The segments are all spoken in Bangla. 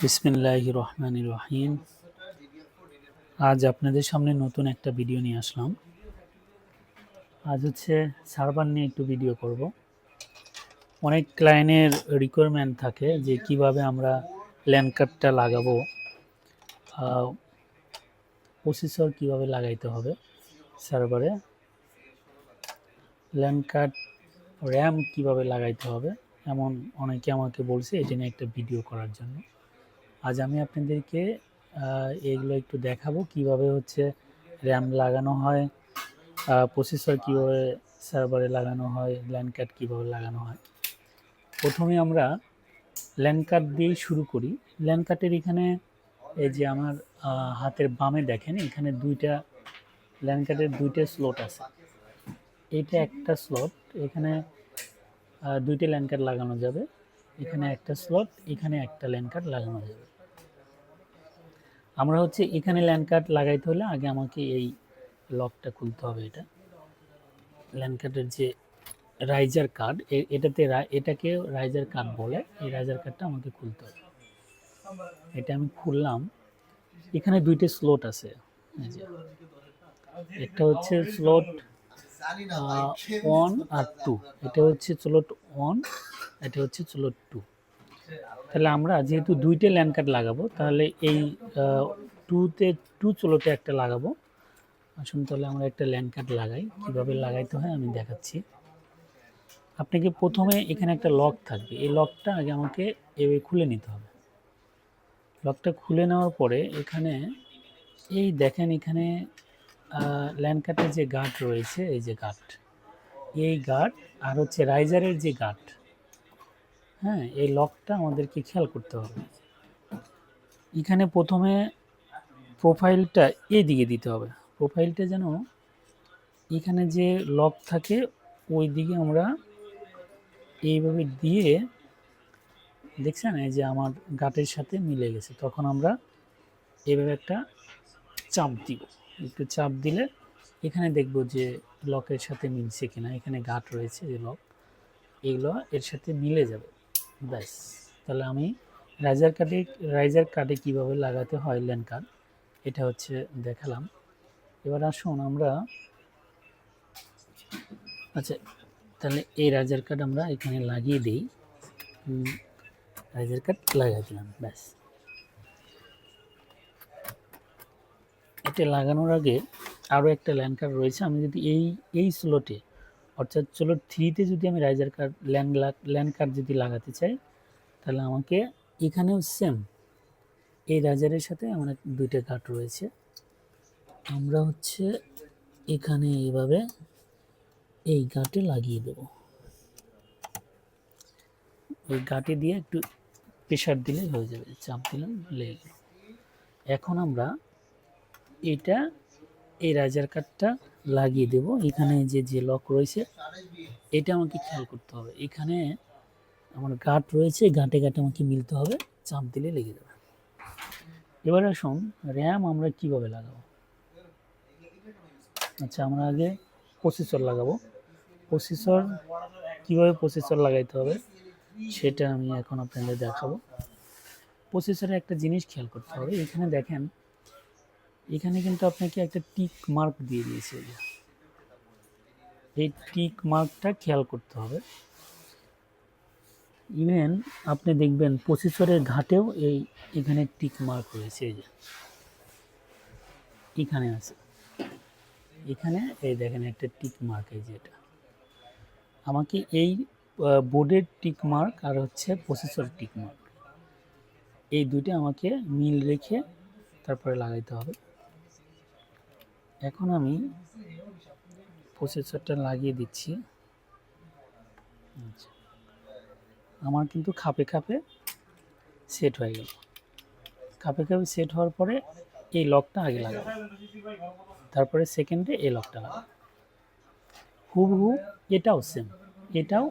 বিসমিল্লাহ রহমান রহিম। আজ আপনাদের সামনে নতুন একটা ভিডিও নিয়ে আসলাম। আজ হচ্ছে সার্ভার নিয়ে একটু ভিডিও করব। অনেক ক্লায়েন্টের রিকোয়ারমেন্ট থাকে যে কীভাবে আমরা ল্যান্ড কার্ডটা লাগাবো প্রসেসর কীভাবে লাগাইতে হবে সার্ভারে ল্যান্ড কার্ড র্যাম কীভাবে লাগাইতে হবে এমন অনেকে আমাকে বলছে এটি নিয়ে একটা ভিডিও করার জন্য। আজ আমি আপনাদেরকে এগুলো একটু দেখাবো। কীভাবে হচ্ছে র্যাম লাগানো হয় প্রসেসর কীভাবে সার্ভারে লাগানো হয় ল্যান্ড কার্ড কীভাবে লাগানো হয়। প্রথমে আমরা ল্যান্ড কার্ড দিয়েই শুরু করি। ল্যান্ড কার্ডের এখানে এই যে আমার হাতের বামে দেখেন, এখানে দুইটা ল্যান্ড কার্ডের দুইটা স্লট আছে। এটা একটা স্লট এখানে দুইটা ল্যান কার্ড লাগানো যাবে। এখানে একটা স্লট, এখানে একটা ল্যান কার্ড লাগানো যাবে। আমরা হচ্ছে এখানে ল্যান কার্ড লাগাইতে হলে আগে আমাকে এই লকটা খুলতে হবে এটা। ল্যান কার্ডের যে রাইজার কার্ড এটাতে এটাকে রাইজার কার্ড বলে, এই রাইজার কার্ডটা আমাকে খুলতে হবে। এটা আমি খুললাম। এখানে দুইটা স্লট আছে। একটা হচ্ছে স্লট ওয়ান আর টু এটা হচ্ছে স্লট ওয়ান এটা হচ্ছে স্লট টু তাহলে আমরা যেহেতু দুইটা ল্যান্ড কার্ড লাগাবো তাহলে এই টুতে টু চলোতে একটা লাগাবো। আসুন তাহলে আমরা একটা ল্যান্ড কার্ড লাগাই। কীভাবে লাগাইতে হয় আমি দেখাচ্ছি। আপনাকে প্রথমে এখানে একটা লক থাকবে। এই লকটা আগে আমাকে এভাবে খুলে নিতে হবে। লকটা খুলে নেওয়ার পরে এখানে এই দেখেন এখানে ল্যান্ড কার্ডের যে গার্ড রয়েছে, এই যে গার্ড, এই গার্ড আর হচ্ছে রাইজারের যে গার্ড হ্যাঁ এই লকটা আমাদেরকে খেয়াল করতে হবে। এখানে প্রথমে প্রোফাইলটা এই দিকে দিতে হবে। প্রোফাইলটা যেন এখানে যে লক থাকে ওই দিকে আমরা এইভাবে দিয়ে, দেখছেন, এই যে আমার গাটের সাথে মিলে গেছে। তখন আমরা এইভাবে একটা চাপ দিব। একটু চাপ দিলে এখানে দেখব যে লকের সাথে মিলছে কিনা, এখানে গাট রয়েছে যে লক, এগুলো এর সাথে মিলে যাবে। ব্যাস, তাহলে আমি রাইজার কার্ডে রাইজার কার্ডে কীভাবে লাগাতে হয় ল্যান্ড কার্ড, এটা হচ্ছে দেখালাম। এবার আসুন আমরা আচ্ছা তাহলে এই রাইজার কার্ড আমরা এখানে লাগিয়ে দিই। রাইজার কার্ড লাগিয়ে দিলাম, ব্যাস। এটা লাগানোর আগে আরও একটা ল্যান্ড কার্ড রয়েছে। আমি যদি এই এই স্লটে, অর্থাৎ স্লট থ্রিতে যদি আমি riser card LAN LAN card যদি লাগাতে চাই, তাহলে আমাকে এখানেও সেম এই রাজারের সাথে আমার দুইটা কার্ড রয়েছে। আমরা হচ্ছে এখানে এইভাবে এই গাটে লাগিয়ে দেব। ওই গাটে দিয়ে একটু প্রেশার দিলে হয়ে যাবে। চাপ দিলাম লেগে এখন আমরা এটা এই রাজার কার্ডটা লাগিয়ে দেব। এখানে যে যে লক রয়েছে, এটা আমাকে খেয়াল করতে হবে। এখানে আমার গাঁট রয়েছে, গাঁটে গাঁটে আমাকে মিলতে হবে। চাপ দিলে লেগে যাবে। এবার আসুন, র্যাম আমরা কীভাবে লাগাবো? আচ্ছা আমরা আগে প্রসেসর লাগাবো। প্রসেসর কীভাবে প্রসেসর লাগাইতে হবে, সেটা আমি এখন আপনাদের দেখাবো। প্রসেসরে একটা জিনিস খেয়াল করতে হবে। এখানে দেখেন এখানে কিন্তু আপনাকে একটা টিক মার্ক দিয়ে দিয়েছে এই টিক মার্কটা খেয়াল করতে হবে। ইভেন আপনি দেখবেন প্রসেসরের ঘাটেও এই এখানে টিক মার্ক রয়েছে এই যে। এখানে আছে। এখানে এই দেখেন একটা টিক মার্ক এই যে এটা। আমাকে এই বোর্ডের টিক মার্ক আর হচ্ছে প্রসেসর টিক মার্ক এই দুইটা আমাকে মিল রেখে তারপরে লাগাইতে হবে। এখন আমি প্রসেসরটা লাগিয়ে দিচ্ছি। আচ্ছা। আমার কিন্তু খাপে খাপে সেট হয়ে গেল। খাপে খাপে সেট হওয়ার পরে এই লকটা আগে লাগাবো। তারপরে সেকেন্ডে এই লকটা লাগাবো। হুবহু এটাও সেম এটাও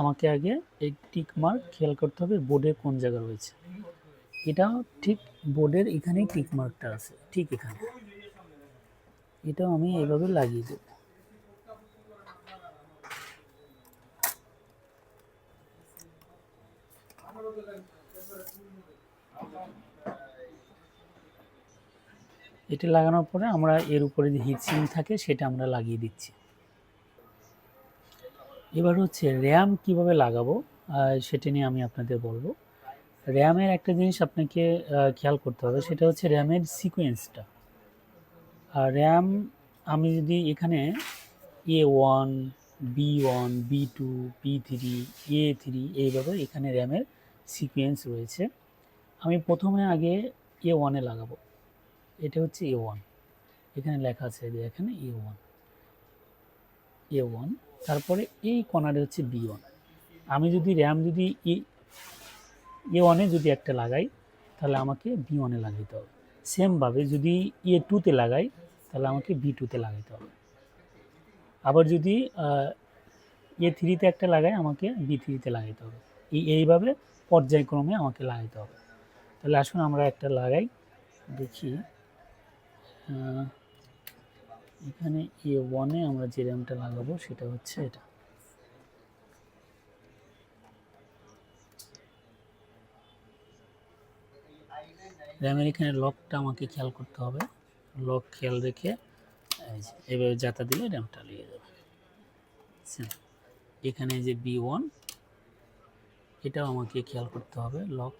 আমাকে আগে এই টিক মার্ক খেয়াল করতে হবে বোর্ডের কোন জায়গা রয়েছে। এটাও ঠিক বোর্ডের এখানেই টিক মার্কটা আছে, ঠিক এখানে। এটাও আমি এইভাবে লাগিয়ে দেব। এটি লাগানোর পরে আমরা এর উপরে যে হিট সিং থাকে, সেটা আমরা লাগিয়ে দিচ্ছি। এবার হচ্ছে র্যাম কীভাবে লাগাবো সেটা নিয়ে আমি আপনাদের বলব। র্যামের একটা জিনিস আপনাকে খেয়াল করতে হবে, সেটা হচ্ছে র্যামের সিকোয়েন্সটা আর র্যাম আমি যদি এখানে A one B one B two B three A three এইভাবে এখানে র্যামের সিকোয়েন্স রয়েছে, আমি প্রথমে আগে এ ওয়ানে লাগাবো। এটা হচ্ছে এ ওয়ান এখানে লেখা আছে যে এখানে এ ওয়ান এ ওয়ান তারপরে এই কর্নারে হচ্ছে বি ওয়ান আমি যদি র্যাম যদি এ এ ওয়ানে যদি একটা লাগাই, তাহলে আমাকে বি ওয়ানে লাগাইতে হবে। সেমভাবে যদি এ টুতে লাগাই, তাহলে আমাকে বি টুতে লাগাইতে হবে। আবার যদি এ থ্রিতে একটা লাগাই, আমাকে বি থ্রিতে লাগাইতে হবে। এই, এইভাবে পর্যায়ক্রমে আমাকে লাগাইতে হবে। তাহলে আসুন আমরা একটা লাগাই, দেখি এখানে এ ওয়ানে আমরা যে র্যামটা লাগাবো, সেটা হচ্ছে এটা। র্যামের এখানে লকটা আমাকে খেয়াল করতে হবে। লক খেয়াল রেখে এভাবে যাতা দিলে র্যামটা লেগে যাবে? এখানে যে বি ওয়ান, এটাও আমাকে খেয়াল করতে হবে লক।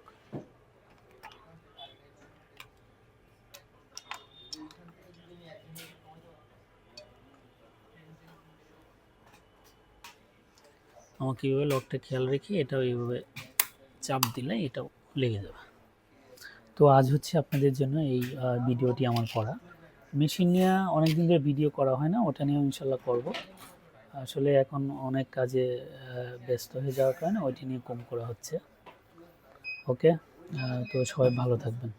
আমাকে এইভাবে লকটা খেয়াল রেখে এটাও এইভাবে চাপ দিলে এটাও লেগে যাবে। তো আজ হচ্ছে আপনাদের জন্য এই ভিডিওটি আমার করা। মেশিন নিয়ে অনেক দিন ধরে ভিডিও করা হয় না, ওটা নিয়েও ইনশাল্লাহ করব। আসলে এখন অনেক কাজে ব্যস্ত হয়ে যাওয়ার কারণে ওইটি নিয়ে কম করা হচ্ছে। ওকে? তো সবাই ভালো থাকবেন।